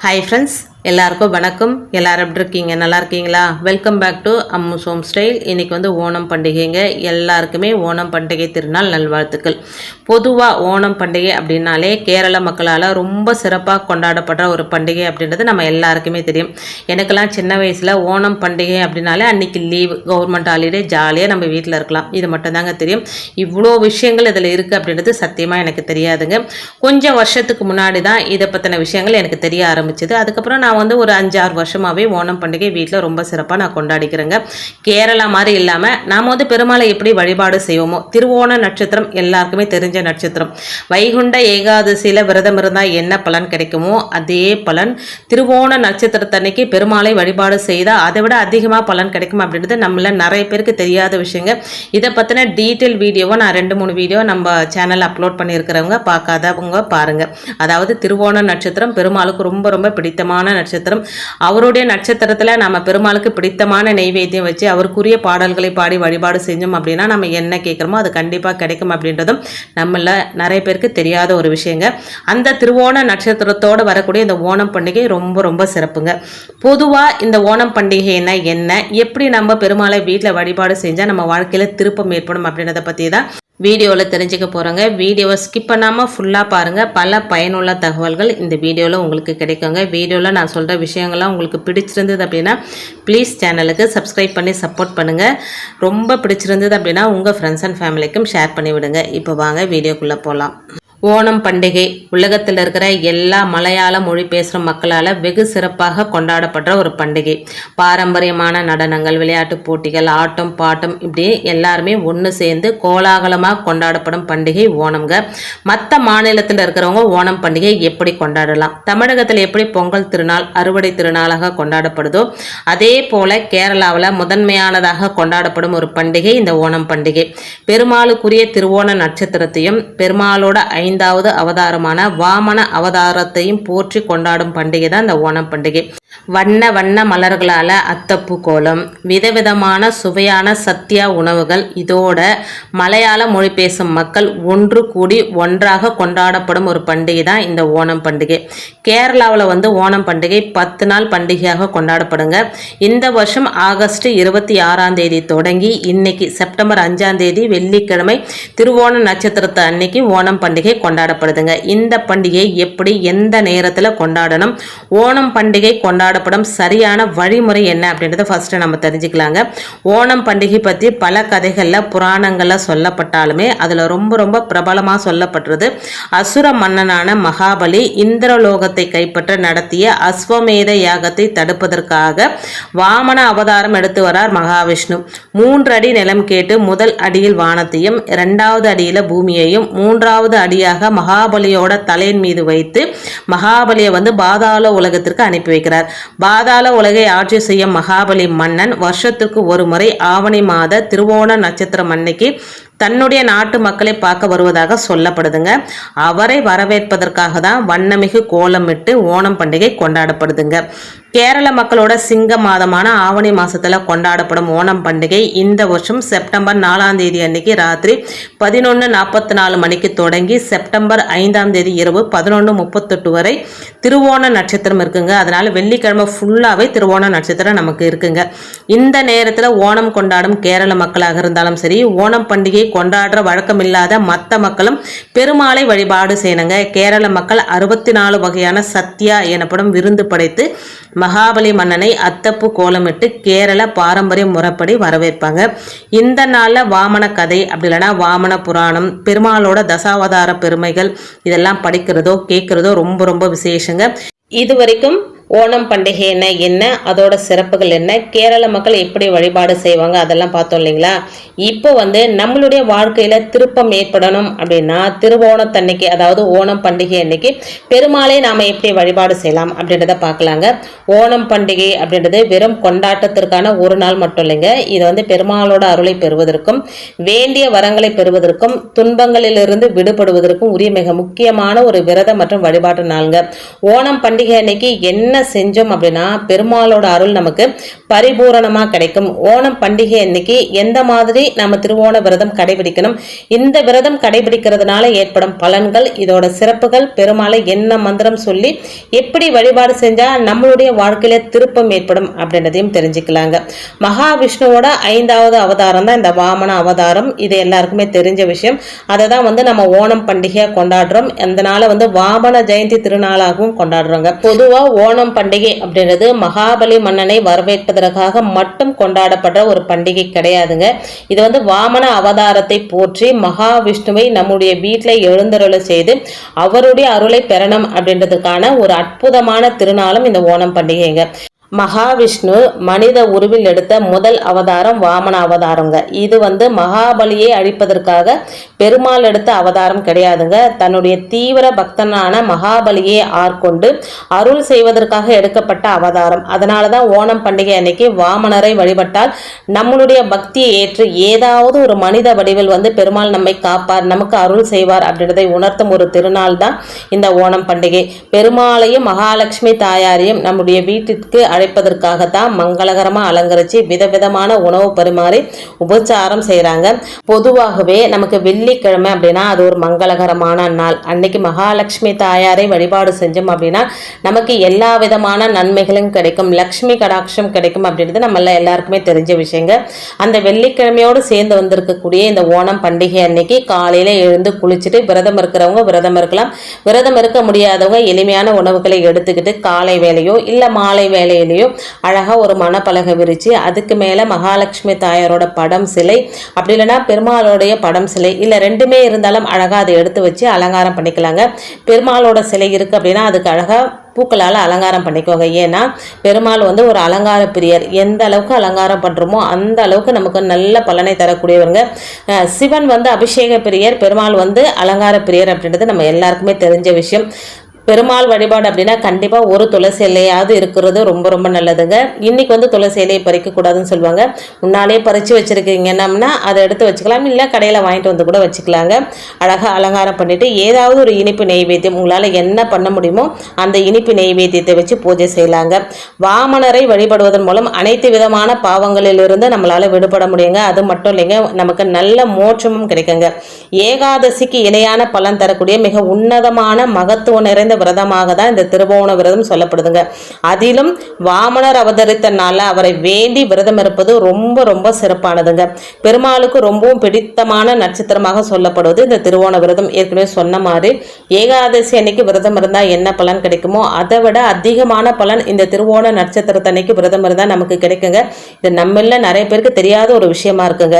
Hi friends எல்லாருக்கும் வணக்கம். எல்லாரும் எப்படி இருக்கீங்க? நல்லா இருக்கீங்களா? Welcome back to Ammu's home style. இன்றைக்கி வந்து ஓணம் பண்டிகைங்க. எல்லாருக்குமே ஓணம் பண்டிகை திருநாள் நல்வாழ்த்துக்கள். பொதுவாக ஓணம் பண்டிகை அப்படின்னாலே கேரள மக்களால் ரொம்ப சிறப்பாக கொண்டாடப்படுற ஒரு பண்டிகை அப்படின்றது நம்ம எல்லாருக்குமே தெரியும். எனக்கெல்லாம் சின்ன வயசில் ஓணம் பண்டிகை அப்படின்னாலே அன்றைக்கி லீவு கவர்மெண்ட் ஹாலிடே ஜாலியாக நம்ம வீட்டில் இருக்கலாம். இது மட்டும்தாங்க தெரியும். இவ்வளோ விஷயங்கள் இதில் இருக்குது அப்படின்றது சத்தியமாக எனக்கு தெரியாதுங்க. கொஞ்சம் வருஷத்துக்கு முன்னாடி தான் இதை பற்றின விஷயங்கள் எனக்கு தெரிய ஆரம்பிச்சது. அதுக்கப்புறம் நான் நான் வந்து ஒரு அஞ்சாறு வருஷமாகவே ஓணம் பண்டிகை வீட்டில் ரொம்ப சிறப்பாக நான் கொண்டாடிக்கிறேங்க. கேரளா மாதிரி இல்லாமல் நாம் வந்து பெருமாளை எப்படி வழிபாடு செய்வோமோ திருவோண நட்சத்திரம் எல்லாருக்குமே தெரிஞ்ச நட்சத்திரம். வைகுண்ட ஏகாதசியில் விரதம் இருந்தால் என்ன பலன் கிடைக்குமோ அதே பலன். திருவோண நட்சத்திரத்தன்னைக்கு பெருமாளை வழிபாடு செய்தால் அதை விட அதிகமாக பலன் கிடைக்கும் அப்படின்றது நம்மள நிறைய பேருக்கு தெரியாத விஷயங்க. இதை பற்றின டீட்டெயில் வீடியோவை நான் ரெண்டு மூணு வீடியோ நம்ம சேனலில் அப்லோட் பண்ணியிருக்கிறவங்க பார்க்காதவங்க பாருங்கள் அதாவது திருவோண நட்சத்திரம் பெருமாளுக்கு ரொம்ப ரொம்ப பிடித்தமான நட்சத்திரம். அவருடைய நட்சத்திரத்தில் நம்ம பெருமாளுக்கு பிடித்தமான நெய்வேத்தியம் வச்சு அவருக்குரிய பாடல்களை பாடி வழிபாடு செஞ்சோம் அப்படின்னா நம்ம என்ன கேட்குறோமோ அது கண்டிப்பாக கிடைக்கும் அப்படின்றதும் நம்மள நிறைய பேருக்கு தெரியாத ஒரு விஷயங்க. அந்த திருவோண நட்சத்திரத்தோடு வரக்கூடிய இந்த ஓணம் பண்டிகை ரொம்ப ரொம்ப சிறப்புங்க. பொதுவாக இந்த ஓணம் பண்டிகைன்னா என்ன? எப்படி நம்ம பெருமாளை வீட்டில் வழிபாடு செஞ்சால் நம்ம வாழ்க்கையில் திருப்பம் ஏற்படும் அப்படின்றத பற்றி தான் வீடியோவில் தெரிஞ்சுக்க போகிறோங்க வீடியோவை ஸ்கிப் பண்ணாமல் ஃபுல்லாக பாருங்கள் பல பயனுள்ள தகவல்கள் இந்த வீடியோவில் உங்களுக்கு கிடைக்குங்க. வீடியோவில் நான் சொல்கிற விஷயங்கள்லாம் உங்களுக்கு பிடிச்சிருந்தது அப்படின்னா ப்ளீஸ் சேனலுக்கு சப்ஸ்கிரைப் பண்ணி சப்போர்ட் பண்ணுங்கள் ரொம்ப பிடிச்சிருந்தது அப்படின்னா உங்கள் ஃப்ரெண்ட்ஸ் அண்ட் ஃபேமிலிக்கும் ஷேர் பண்ணி விடுங்க இப்போ வாங்க வீடியோக்குள்ளே போகலாம் ஓணம் பண்டிகை உலகத்தில் இருக்கிற எல்லா மலையாள மொழி பேசுகிற மக்களால் வெகு சிறப்பாக கொண்டாடப்படுற ஒரு பண்டிகை. பாரம்பரியமான நடனங்கள் விளையாட்டு போட்டிகள் ஆட்டம் பாட்டம் இப்படி எல்லாருமே ஒன்று சேர்ந்து கோலாகலமாக கொண்டாடப்படும் பண்டிகை ஓணம்ங்க. மற்ற மாநிலத்தில் இருக்கிறவங்க ஓணம் பண்டிகை எப்படி கொண்டாடலாம்? தமிழகத்தில் எப்படி பொங்கல் திருநாள் அறுவடை திருநாளாக கொண்டாடப்படுதோ அதே போல கேரளாவில் முதன்மையானதாக கொண்டாடப்படும் ஒரு பண்டிகை இந்த ஓணம் பண்டிகை. பெருமாளுக்குரிய திருவோண நட்சத்திரத்தையும் பெருமாளோட ஐந்து ஐந்தாவது அவதாரமான வாமன அவதாரத்தையும் போற்றி கொண்டாடும் பண்டிகை தான் இந்த ஓணம் பண்டிகை. வண்ண வண்ண மலர்களால் அத்தப்பு கோலம் விதவிதமான சுவையான சத்யா உணவுகள் இதோட மலையாள மொழி பேசும் மக்கள் ஒன்று கூடி ஒன்றாக கொண்டாடப்படும் ஒரு பண்டிகை தான் இந்த ஓணம் பண்டிகை. கேரளாவில் வந்து ஓணம் பண்டிகை பத்து நாள் பண்டிகையாக கொண்டாடப்படுங்க. இந்த வருஷம் ஆகஸ்ட் இருபத்தி ஆறாம் தேதி தொடங்கி இன்னைக்கு செப்டம்பர் அஞ்சாம் தேதி வெள்ளிக்கிழமை திருவோண நட்சத்திரத்தை அன்னைக்கு ஓணம் பண்டிகை கொண்டாடப்படுதுங்க. இந்த பண்டிகை எப்படி எந்த நேரத்தில் கொண்டாடணும் ஓணம் பண்டிகை கொண்டாடப்படும் சரியான வழிமுறை என்ன அப்படின்றத ஃபர்ஸ்ட் நம்ம தெரிஞ்சுக்கலாங்க. ஓணம் பண்டிகை பற்றி பல கதைகளில் புராணங்களில் சொல்லப்பட்டாலுமே அதில் ரொம்ப ரொம்ப பிரபலமாக சொல்லப்படுறது அசுர மன்னனான மகாபலி இந்திரலோகத்தை கைப்பற்ற நடத்திய அஸ்வமேத யாகத்தை தடுப்பதற்காக வாமன அவதாரம் எடுத்து வரார் மகாவிஷ்ணு. மூன்று அடி நிலம் கேட்டு முதல் அடியில் வானத்தையும் இரண்டாவது அடியில் பூமியையும் மூன்றாவது அடியாக மகாபலியோட தலையின் மீது வைத்து மகாபலியை வந்து பாதாள உலகத்திற்கு அனுப்பி வைக்கிறார். பாதாள உலகை ஆட்சி செய்யும் மகாபலி மன்னன் வருஷத்திற்கு ஒரு முறை ஆவணி மாத திருவோண நட்சத்திரம் அன்னைக்கு தன்னுடைய நாட்டு மக்களை பார்க்க வருவதாக சொல்லப்படுதுங்க. அவரை வரவேற்பதற்காக தான் வண்ணமிகு கோலமிட்டு ஓணம் பண்டிகை கொண்டாடப்படுதுங்க. கேரள மக்களோட சிங்க மாதமான ஆவணி மாசத்துல கொண்டாடப்படும் ஓணம் பண்டிகை இந்த வருஷம் செப்டம்பர் நாலாம் தேதி அன்னைக்கு ராத்திரி பதினொன்று நாற்பத்தி நாலு மணிக்கு தொடங்கி செப்டம்பர் ஐந்தாம் தேதி இரவு பதினொன்று முப்பத்தெட்டு வரை திருவோண நட்சத்திரம் இருக்குங்க. அதனால வெள்ளிக்கிழமை ஃபுல்லாகவே திருவோண நட்சத்திரம் நமக்கு இருக்குங்க. இந்த நேரத்தில் ஓணம் கொண்டாடும் கேரள மக்களாக இருந்தாலும் சரி ஓணம் பண்டிகை கொண்டாடுற வழக்கமில்லாத மற்ற மக்களும் பெருமாளை வழிபாடு செய்யணுங்க. கேரள மக்கள் அறுபத்தி நாலு வகையான சத்யா எனப்படும் விருந்து படைத்து மகாபலி மன்னனை அத்தப்பு கோலமிட்டு கேரள பாரம்பரிய முறைப்படி வரவேற்பாங்க. இந்த நாளில் வாமன கதை அப்படி இல்லைன்னா வாமன புராணம் பெருமாளோட தசாவதார பெருமைகள் இதெல்லாம் படிக்கிறதோ கேட்குறதோ ரொம்ப ரொம்ப விசேஷங்க. இது வரைக்கும் ஓணம் பண்டிகை என்ன என்ன அதோட சிறப்புகள் என்ன கேரள மக்கள் எப்படி வழிபாடு செய்வாங்க அதெல்லாம் பார்த்தோம் இல்லைங்களா? இப்போ வந்து நம்மளுடைய வாழ்க்கையில் திருப்பம் ஏற்படணும் அப்படின்னா திருவோணத்தன்னைக்கு அதாவது ஓணம் பண்டிகை அன்னைக்கு பெருமாளை நாம் எப்படி வழிபாடு செய்யலாம் அப்படின்றத பார்க்கலாங்க. ஓணம் பண்டிகை அப்படின்றது வெறும் கொண்டாட்டத்திற்கான ஒரு நாள் மட்டும் இல்லைங்க. இது வந்து பெருமாளோட அருளை பெறுவதற்கும் வேண்டிய வரங்களை பெறுவதற்கும் துன்பங்களிலிருந்து விடுபடுவதற்கும் உரிய மிக முக்கியமான ஒரு விரதம் மற்றும் வழிபாட்டு நாளுங்க. ஓணம் பண்டிகை அன்னைக்கு என்ன செஞ்சோம் அப்படின்னா பெருமாளோட அருள் நமக்கு பரிபூரணமாக கிடைக்கும். ஓணம் பண்டிகை அன்னைக்கு எந்த மாதிரி நம்ம திருவோண விரதம் கடைபிடிக்கணும்? இந்த விரதம் கடைபிடிக்கிறதுனால ஏற்படும் பலன்கள் இதோட சிறப்புகள் பெருமாளை என்ன மந்திரம் சொல்லி எப்படி வழிபாடு செஞ்சால் நம்மளுடைய வாழ்க்கையில திருப்பம் ஏற்படும் அப்படின்றதையும் தெரிஞ்சுக்கலாங்க. மகாவிஷ்ணுவோட ஐந்தாவது அவதாரம் தான் இந்த வாமன அவதாரம். இது எல்லாருக்குமே தெரிஞ்ச விஷயம். அதை தான் வந்து நம்ம ஓணம் பண்டிகையாக கொண்டாடுறோம். அதனால வந்து வாமன ஜெயந்தி திருநாளாகவும் கொண்டாடுறோங்க. பொதுவா ஓணம் பண்டிகை அப்படின்றது மகாபலி மன்னனை வரவேற்பதற்காக மட்டும் கொண்டாடப்படுற ஒரு பண்டிகை கிடையாதுங்க. இது வந்து வாமன அவதாரத்தை போற்றி மகாவிஷ்ணுவை நம்முடைய வீட்டில் எழுந்தருளை செய்து அவருடைய அருளை பெறணும் அப்படின்றதுக்கான ஒரு அற்புதமான திருநாளும் இந்த ஓணம் பண்டிகைங்க. மகாவிஷ்ணு மனித உருவில் எடுத்த முதல் அவதாரம் வாமன அவதாரங்க. இது வந்து மகாபலியை அழிப்பதற்காக பெருமாள் எடுத்த அவதாரம் கிடையாதுங்க. தன்னுடைய தீவிர பக்தனான மகாபலியை ஆட்கொண்டு அருள் செய்வதற்காக எடுக்கப்பட்ட அவதாரம். அதனால தான் ஓணம் பண்டிகை அன்னைக்கு வாமனரை வழிபட்டால் நம்மளுடைய பக்தியை ஏற்று ஏதாவது ஒரு மனித வடிவில் வந்து பெருமாள் நம்மை காப்பார் நமக்கு அருள் செய்வார் அப்படின்றதை உணர்த்தும் ஒரு திருநாள் தான் இந்த ஓணம் பண்டிகை. பெருமாளையும் மகாலட்சுமி தாயாரையும் நம்முடைய வீட்டிற்கு அழைப்பதற்காகத்தான் மங்களகரமாக அலங்கரித்து விதவிதமான உணவு பரிமாறி உபச்சாரம் செய்கிறாங்க பொதுவாகவே நமக்கு வெள்ளிக்கிழமை அப்படின்னா அது ஒரு மங்களகரமான நாள். அன்னைக்கு மகாலட்சுமி தாயாரை வழிபாடு செஞ்சோம் அப்படின்னா நமக்கு எல்லா விதமான நன்மைகளும் கிடைக்கும். லக்ஷ்மி கடாட்சம் கிடைக்கும் அப்படின்றது நம்ம எல்லாருக்குமே தெரிஞ்ச விஷயங்க. அந்த வெள்ளிக்கிழமையோடு சேர்ந்து வந்திருக்கக்கூடிய இந்த ஓணம் பண்டிகை அன்னைக்கு காலையில் எழுந்து குளிச்சுட்டு விரதம் இருக்கிறவங்க விரதம் இருக்கலாம். விரதம் இருக்க முடியாதவங்க எளிமையான உணவுகளை எடுத்துக்கிட்டு காலை வேலையோ இல்லை மாலை வேலையிலையோ மேலேயோ அழகாக ஒரு மணப்பலகை விரித்து அதுக்கு மேலே மகாலட்சுமி தாயாரோட படம் சிலை. அப்படி இல்லைன்னா பெருமாளோடைய படம் சிலை. இல்லை ரெண்டுமே இருந்தாலும் அழகாக அதை எடுத்து வச்சு அலங்காரம் பண்ணிக்கலாங்க. பெருமாளோட சிலை இருக்குது அப்படின்னா அதுக்கு அழகாக பூக்களால் அலங்காரம் பண்ணிக்கோங்க. ஏன்னா பெருமாள் வந்து ஒரு அலங்கார பிரியர். எந்த அளவுக்கு அலங்காரம் பண்ணுறோமோ அந்த அளவுக்கு நமக்கு நல்ல பலனை தரக்கூடியவங்க சிவன் வந்து அபிஷேக பிரியர். பெருமாள் வந்து அலங்கார பிரியர் அப்படின்றது நம்ம எல்லாருக்குமே தெரிஞ்ச விஷயம். பெருமாள் வழிபாடு அப்படின்னா கண்டிப்பாக ஒரு துளசி இலையாவது இருக்கிறது ரொம்ப ரொம்ப நல்லதுங்க. இன்றைக்கி வந்து துளசி இலையை பறிக்கக்கூடாதுன்னு சொல்லுவாங்க. முன்னாலே பறித்து வச்சுருக்கீங்கன்னா அதை எடுத்து வச்சுக்கலாம். இல்லை கடையில் வாங்கிட்டு வந்து கூட வச்சுக்கலாங்க. அழகாக அலங்காரம் பண்ணிவிட்டு ஏதாவது ஒரு இனிப்பு நெய்வேத்தியம் உங்களால் என்ன பண்ண முடியுமோ அந்த இனிப்பு நெய்வேத்தியத்தை வச்சு பூஜை செய்யலாங்க. வாமனரை வழிபடுவதன் மூலம் அனைத்து விதமான பாவங்களிலிருந்து நம்மளால் விடுபட முடியுங்க. அது மட்டும் இல்லைங்க நமக்கு நல்ல மோட்சமும் கிடைக்குங்க. ஏகாதசிக்கு இணையான பலன் தரக்கூடிய மிக உன்னதமான மகத்துவம் நிறைந்த நிறைந்த விரதமாக தான் இந்த திருவோண விரதம் சொல்லப்படுதுங்க. அதிலும் வாமனர் அவதரித்த நாளில் அவரை வேண்டி விரதம் இருப்பது ரொம்ப ரொம்ப சிறப்பானதுங்க. பெருமாளுக்கு ரொம்பவும் பிடித்தமான நட்சத்திரமாக சொல்லப்படுவது இந்த திருவோண விரதம். ஏற்கனவே சொன்ன மாதிரி ஏகாதசி அன்னைக்கு விரதம் இருந்தால் என்ன பலன் கிடைக்குமோ அதை விட அதிகமான பலன் இந்த திருவோண நட்சத்திரத்தன்னைக்கு விரதம் இருந்தால் நமக்கு கிடைக்குங்க. இது நம்மள நிறைய பேருக்கு தெரியாத ஒரு விஷயமா இருக்குங்க.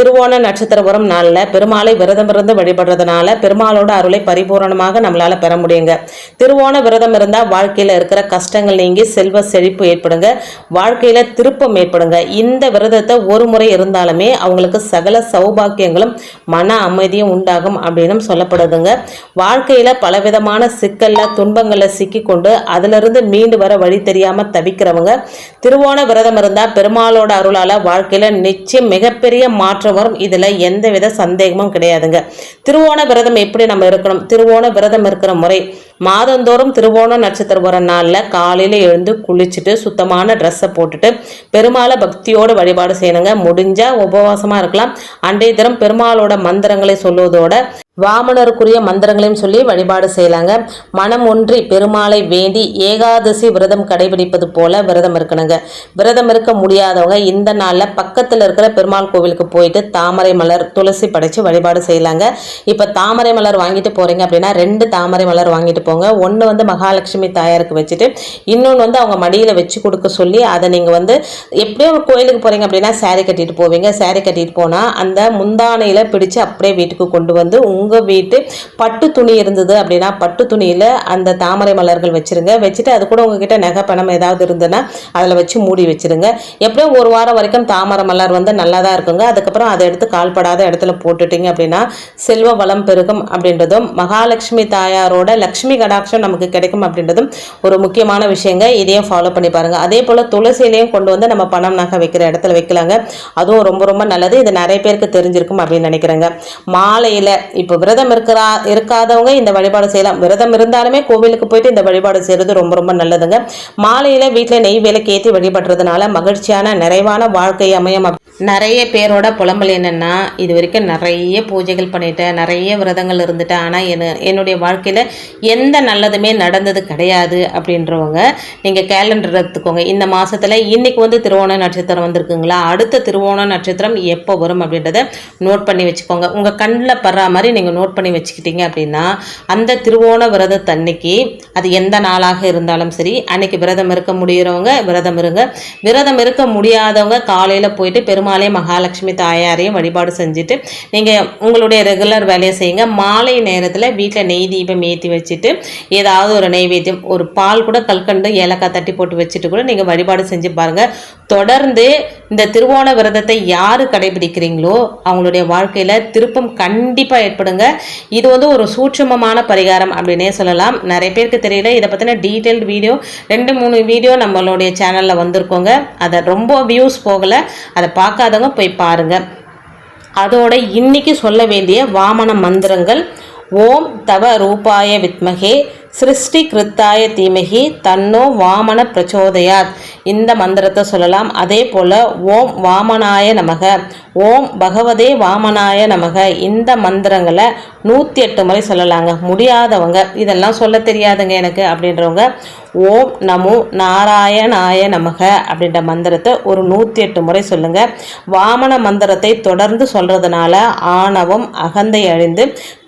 திருவோண நட்சத்திர உரம் நாளில் பெருமாளை விரதம் இருந்து வழிபடுறதுனால பெருமாளோட அருளை பரிபூரணமாக நம்மளால பெற முடியுங்க. திருவோண விரதம் இருந்தால் வாழ்க்கையில் இருக்கிற கஷ்டங்கள் நீங்கி செல்வ செழிப்பு ஏற்படுங்க. வாழ்க்கையில் திருப்பம் ஏற்படுங்க. இந்த விரதத்தை ஒரு முறை இருந்தாலுமே அவங்களுக்கு சகல சௌபாக்கியங்களும் மன அமைதியும் உண்டாகும் அப்படின்னு சொல்லப்படுதுங்க. வாழ்க்கையில் பலவிதமான சிக்கலில் துன்பங்களில் சிக்கிக்கொண்டு அதிலிருந்து மீண்டு வர வழி தெரியாமல் தவிக்கிறவங்க திருவோண விரதம் இருந்தால் பெருமாளோட அருளால் வாழ்க்கையில் நிச்சயம் மிகப்பெரிய மாற்றம் மாற்றம் வரும். இதில் எந்தவித சந்தேகமும் கிடையாதுங்க. திருவோண விரதம் எப்படி நம்ம இருக்கணும்? திருவோண விரதம் இருக்கிற முறை மாதந்தோறும் திருவோண நட்சத்திரம் வர நாளில் காலையில் எழுந்து குளிச்சுட்டு சுத்தமான ட்ரெஸ்ஸை போட்டுட்டு பெருமாளை பக்தியோடு வழிபாடு செய்யணுங்க. முடிஞ்சால் உபவாசமாக இருக்கலாம். அன்றைய தினம் பெருமாளோட மந்திரங்களை சொல்லுவதோட வாமனருக்குரிய மந்திரங்களையும் சொல்லி வழிபாடு செய்யலாங்க. மனம் ஒன்றி பெருமாளை வேண்டி ஏகாதசி விரதம் கடைபிடிப்பது போல விரதம் இருக்கணுங்க. விரதம் இருக்க முடியாதவங்க இந்த நாளில் பக்கத்தில் இருக்கிற பெருமாள் கோவிலுக்கு போயிட்டு தாமரை மலர் துளசி படைச்சு வழிபாடு செய்யலாங்க. இப்போ தாமரை மலர் வாங்கிட்டு போகிறீங்க அப்படின்னா ரெண்டு தாமரை மலர் வாங்கிட்டு போங்க. ஒன்று வந்து மகாலட்சுமி தாயாருக்கு வச்சுட்டு இன்னொன்று வந்து அவங்க மடியில் வச்சு கொடுக்க சொல்லி அதை நீங்கள் வந்து எப்படியோ கோயிலுக்கு போகிறீங்க அப்படின்னா சாரி கட்டிட்டு போவீங்க. சாரி கட்டிட்டு போனால் அந்த முந்தானையில் பிடிச்சு அப்படியே வீட்டுக்கு கொண்டு வந்து உங்கள் வீட்டு பட்டு துணி இருந்தது அப்படின்னா பட்டு துணியில் அந்த தாமரை மலர்கள் வச்சுருங்க. வச்சுட்டு அது கூட உங்ககிட்ட நகை பணம் ஏதாவது இருந்ததுன்னா அதில் வச்சு மூடி வச்சுருங்க. எப்படியோ ஒரு வாரம் வரைக்கும் தாமரை மலர் வந்து நல்லா தான் இருக்குங்க. அதுக்கப்புறம் அதை எடுத்து கால்படாத இடத்துல போட்டுட்டிங்க அப்படின்னா செல்வ வளம் பெருகும் அப்படின்றதும் மகாலட்சுமி தாயாரோட லக்ஷ்மி கடாட்சம் நமக்கு கிடைக்கும் அப்படின்றதும் ஒரு முக்கியமான விஷயங்க. இதையும் ஃபாலோ பண்ணி பாருங்கள் அதே போல் துளசியிலையும் கொண்டு வந்து நம்ம பணம் நகை வைக்கிற இடத்துல வைக்கலாங்க. அதுவும் ரொம்ப ரொம்ப நல்லது. இது நிறைய பேருக்கு தெரிஞ்சிருக்கும் அப்படின்னு நினைக்கிறேங்க. மாலையில் இப்போ விரதம் இருக்கிறா இருக்காதவங்க இந்த வழிபாடு செய்யலாம். விரதம் இருந்தாலுமே கோவிலுக்கு போயிட்டு இந்த வழிபாடு செய்கிறது ரொம்ப ரொம்ப நல்லதுங்க. மாலையில் வீட்டில் நெய் விலைக்கு ஏற்றி வழிபடுறதுனால மகிழ்ச்சியான நிறைவான வாழ்க்கை அமையும். அப்~ நிறைய பேரோட புலம்பல் என்னென்னா இது வரைக்கும் நிறைய பூஜைகள் பண்ணிட்டேன் நிறைய விரதங்கள் இருந்துட்டேன். ஆனால் என்ன என்னுடைய வாழ்க்கையில் எந்த நல்லதுமே நடந்தது கிடையாது அப்படின்றவங்க நீங்கள் கேலண்டர் எடுத்துக்கோங்க. இந்த மாதத்தில் இன்றைக்கி வந்து திருவோண நட்சத்திரம் வந்திருக்குங்களா? அடுத்த திருவோண நட்சத்திரம் எப்போ வரும் அப்படின்றத நோட் பண்ணி வச்சுக்கோங்க. உங்கள் கண்ணில் படுற மாதிரி நீங்கள் நோட் பண்ணி வச்சுக்கிட்டீங்க அப்படின்னா அந்த திருவோண விரதத்தன்னைக்கு அது எந்த நாளாக இருந்தாலும் சரி அன்னைக்கு விரதம் இருக்க முடிகிறவங்க விரதம் இருங்க. விரதம் இருக்க முடியாதவங்க காலையில் போயிட்டு பெருமாளையும் மகாலட்சுமி தாயாரையும் வழிபாடு செஞ்சுட்டு நீங்கள் உங்களுடைய ரெகுலர் வேலையை செய்யுங்க. மாலை நேரத்தில் வீட்டில் நெய் தீபம் ஏற்றி வச்சுட்டு ஏதாவது ஒரு நெய்வேத்தியம் ஒரு பால் கூட கல்கண்டு ஏலக்காய் தட்டி போட்டு வச்சுட்டு கூட நீங்கள் வழிபாடு செஞ்சு பாருங்கள் தொடர்ந்து இந்த திருவோண விரதத்தை யார் கடைபிடிக்கிறீங்களோ அவங்களுடைய வாழ்க்கையில் திருப்பம் கண்டிப்பாக ஏற்படும் ஏற்படுங்க இது வந்து ஒரு சூட்சுமமான பரிகாரம் அப்படின்னே சொல்லலாம். நிறைய பேருக்கு தெரியல இதை பற்றின டீட்டெயில்டு வீடியோ ரெண்டு மூணு வீடியோ நம்மளுடைய சேனலில் வந்திருக்கோங்க. அதை ரொம்ப வியூஸ் போகலை அதை பார்க்காதவங்க போய் பாருங்கள் அதோட இன்னைக்கு சொல்ல வேண்டிய வாமன மந்திரங்கள் ஓம் தவ ரூபாய வித்மகே சிருஷ்டி கிருத்தாய தீமகி தன்னோ வாமன பிரச்சோதயாத். இந்த மந்திரத்தை சொல்லலாம். அதே போல் ஓம் வாமனாய நமக. ஓம் பகவதே வாமனாய நமக. இந்த மந்திரங்களை நூற்றி எட்டு முறை சொல்லலாங்க. முடியாதவங்க இதெல்லாம் சொல்ல தெரியாதுங்க எனக்கு அப்படின்றவங்க ஓம் நமோ நாராயணாய நமக அப்படின்ற மந்திரத்தை ஒரு நூற்றி எட்டு முறை சொல்லுங்கள் வாமன மந்திரத்தை தொடர்ந்து சொல்கிறதுனால ஆணவம் அகந்தை அழிந்து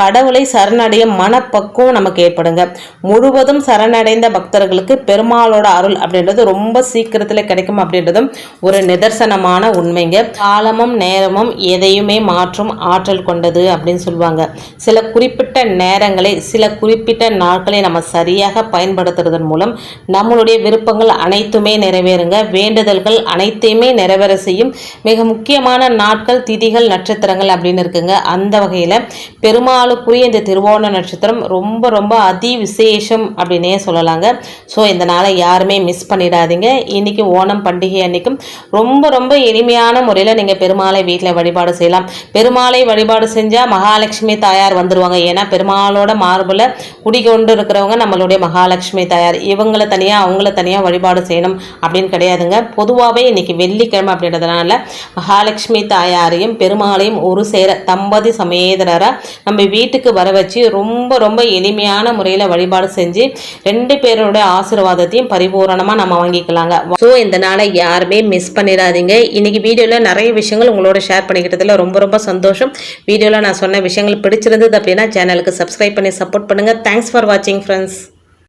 கடவுளை சரணடைய மனப்பக்குவம் நமக்கு ஏற்படுங்க. முழுவதும் சரணடைந்த பக்தர்களுக்கு பெருமாளோட அருள் அப்படின்றது ரொம்ப சீக்கிரத்தில் கிடைக்கும் அப்படின்றதும் ஒரு நிதர்சனமான உண்மைங்க. காலமும் நேரமும் எதையுமே மாற்றும் ஆற்றல் கொண்டது அப்படின்னு சொல்லுவாங்க. சில குறிப்பிட்ட நேரங்களை சில குறிப்பிட்ட நாட்களை நம்ம சரியாக பயன்படுத்துறதன் மூலம் நம்மளுடைய விருப்பங்கள் அனைத்துமே நிறைவேறுங்க. வேண்டுதல்கள் அனைத்தையுமே நிறைவேற செய்யும் மிக முக்கியமான நாட்கள் திதிகள் நட்சத்திரங்கள் அப்படின்னு இருக்குங்க. அந்த வகையில் பெருமாளுக்குரிய இந்த திருவோண நட்சத்திரம் ரொம்ப ரொம்ப அதி விசேஷம் அப்படின்னே சொல்லலாங்க. ஸோ இந்த நாளை யாருமே மிஸ் பண்ணிடாதீங்க. இன்னைக்கு ஓணம் பண்டிகை அன்றைக்கும் ரொம்ப ரொம்ப இனிமையான முறையில் நீங்கள் பெருமாளை வீட்டில் வழிபாடு செய்யலாம். பெருமாளை வழிபாடு செஞ்சால் மகாலட்சுமி தாயார் வந்துருவாங்க. ஏன்னா பெருமாளோட மார்பில் குடிகொண்டு இருக்கிறவங்க நம்மளுடைய மகாலட்சுமி தாயார். இவங்களை தனியாக அவங்கள தனியாக வழிபாடு செய்யணும் அப்படின்னு கிடையாதுங்க. பொதுவாகவே இன்னைக்கு வெள்ளிக்கிழமை அப்படின்றதுனால மகாலட்சுமி தாயாரையும் பெருமாளையும் ஒரு சேர தம்பதி சமேதராக நம்ம வீட்டுக்கு வர வச்சு ரொம்ப ரொம்ப எளிமையான முறையில் வழிபாடு செஞ்சு ரெண்டு பேரோட ஆசீர்வாதத்தையும் பரிபூரணமாக நம்ம வாங்கிக்கலாங்க. ஸோ இந்த நாளை யாருமே மிஸ் பண்ணிடாதீங்க. இன்னைக்கு வீடியோவில் நிறைய விஷயங்கள் உங்களோட ஷேர் பண்ணிக்கிட்டதுல ரொம்ப ரொம்ப சந்தோஷம். வீடியோவில் நான் சொன்ன விஷயங்கள் பிடிச்சிருந்தது அப்படின்னா சேனலுக்கு சப்ஸ்கிரைப் பண்ணி சப்போர்ட் பண்ணுங்கள் தேங்க்ஸ் ஃபார் வாட்சிங் ஃப்ரெண்ட்ஸ்